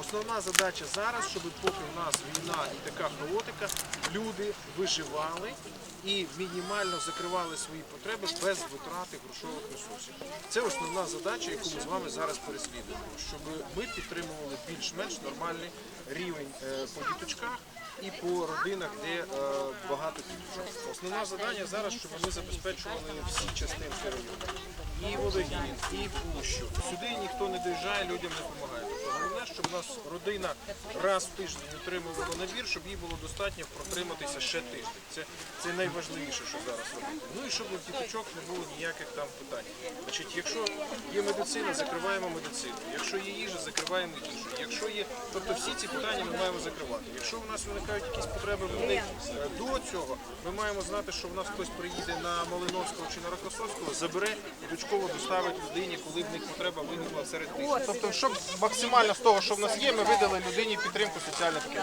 Основна задача зараз, щоб поки у нас війна і така хаотика, люди виживали і мінімально закривали свої потреби без витрати грошових ресурсів. Це основна задача, яку ми з вами зараз переслідуємо, щоб ми підтримували більш-менш нормальний рівень е, по діточках і по родинах, де е, багато діточок. Основна задання зараз, щоб ми забезпечували всі частинки району. І водогін, і пущу. Сюди ніхто не доїжджає, людям не допомагає. Щоб у нас родина раз в тиждень отримувала набір, щоб їй було достатньо протриматися ще тиждень. Це, це найважливіше, що зараз робити. Ну і щоб у діточок не було ніяких там питань. Значить, якщо є медицина, закриваємо медицину. Якщо є їжа, закриваємо їжу. Якщо є, тобто всі ці питання ми маємо закривати. Якщо у нас виникають якісь потреби в них е, до цього, ми маємо знати, що в нас хтось приїде на Малиновського чи на Рокосовського, забере і дочково доставить людині, коли в них потреба виникла серед тижня. Тобто, щоб максимально з того, що в нас є, ми видали людині підтримку пакетів.